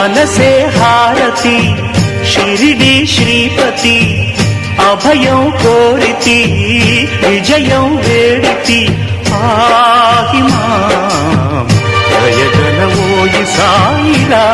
మనసే హారతి షిరిడి శ్రీపతి అభయం కోరితి విజయం వేడితి పాహిమా జయగలవోయి సాయిరా